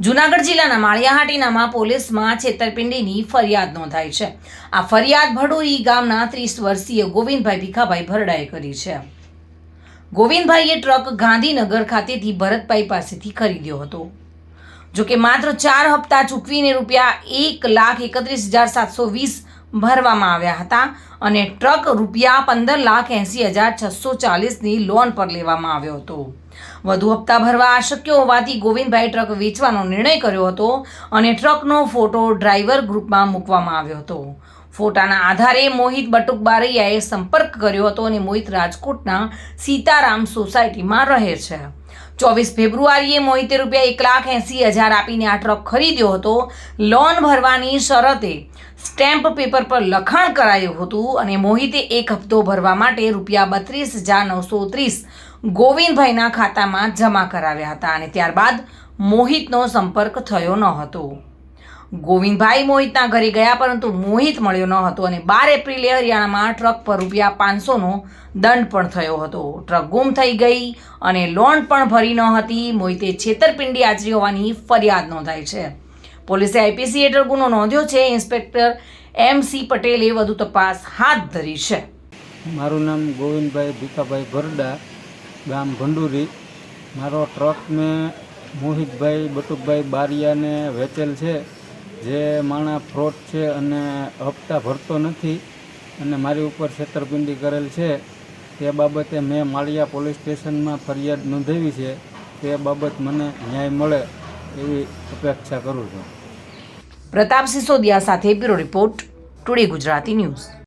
જુનાગઢ જિલ્લાના માળિયાહાટીનામાં પોલીસમાં છેતરપિંડીની ફરિયાદ નોંધાઈ છે. આ ફરિયાદ ભડોઈ ગામના ત્રીસ વર્ષીય ગોવિંદભાઈ ભીખાભાઈ ભરડાએ કરી છે. ગોવિંદભાઈએ ટ્રક ગાંધીનગર ખાતેથી ભરતભાઈ પાસેથી ખરીદ્યો હતો. જો કે માત્ર ચાર હપ્તા ચૂકવીને રૂપિયા એક લાખ એકત્રીસ હજાર સાતસો વીસ ભરવામાં આવ્યા હતા અને ટ્રક રૂપિયા પંદર લાખ એંસી હજાર છસો ચાલીસની લોન પર લેવામાં આવ્યો હતો. વધુ હપ્તા ભરવા અશક્ય હોવાથી ગોવિંદભાઈ ટ્રક વેચવાનો નિર્ણય કર્યો હતો અને ટ્રકનો ફોટો ડ્રાઈવર ગ્રુપમાં મૂકવામાં આવ્યો હતો. ફોટાના આધારે મોહિત બટુક બારૈયાએ સંપર્ક કર્યો હતો અને મોહિત રાજકોટના સીતારામ સોસાયટીમાં રહે છે. ચોવીસ ફેબ્રુઆરીએ મોહિતે રૂપિયા એક લાખ એંસી હજાર આપીને આ ટ્રક ખરીદ્યો હતો. લોન ભરવાની શરતે સ્ટેમ્પ પેપર પર લખાણ કરાયું હતું અને મોહિતે એક હપ્તો ભરવા માટે રૂપિયા બત્રીસ હજાર નવસો ત્રીસ ગોવિંદભાઈના ખાતામાં જમા કરાવ્યા હતા અને ત્યારબાદ મોહિતનો સંપર્ક થયો ન હતો. ગોવિંદભાઈ મોહિતના ઘરે ગયા, પરંતુ મોહિત મળ્યો ન હતો અને બાર એપ્રિલે હરિયાણામાં ટ્રક પર રૂપિયા પાંચસોનો દંડ પણ થયો હતો. ટ્રક ગુમ થઈ ગઈ અને લોન પણ ભરી ન હતી. મોહિતે છેતરપિંડી આચરી હોવાની ફરિયાદ નોંધાઈ છે. પોલીસે આઈપીસી હેઠળ ગુનો નોંધ્યો છે. ઇન્સ્પેક્ટર એમ સી પટેલે વધુ તપાસ હાથ ધરી છે. મારું નામ ગોવિંદભાઈ ભીખાભાઈ ભરડા, ગામ ભંડુરી. મારો ટ્રક મેં મોહિતભાઈ બટુકભાઈ બારિયાને વેચેલ છે. જે માણા ફ્રોડ છે અને હપ્તા ભરતો નથી અને મારી ઉપર છેતરપિંડી કરેલ છે, તે બાબતે મેં માળિયા પોલીસ સ્ટેશનમાં ફરિયાદ નોંધાવી છે, તે બાબત મને ન્યાય મળે એવી અપેક્ષા કરું છું. પ્રતાપ સિસોદિયા સાથે bureau report, today Gujarati news.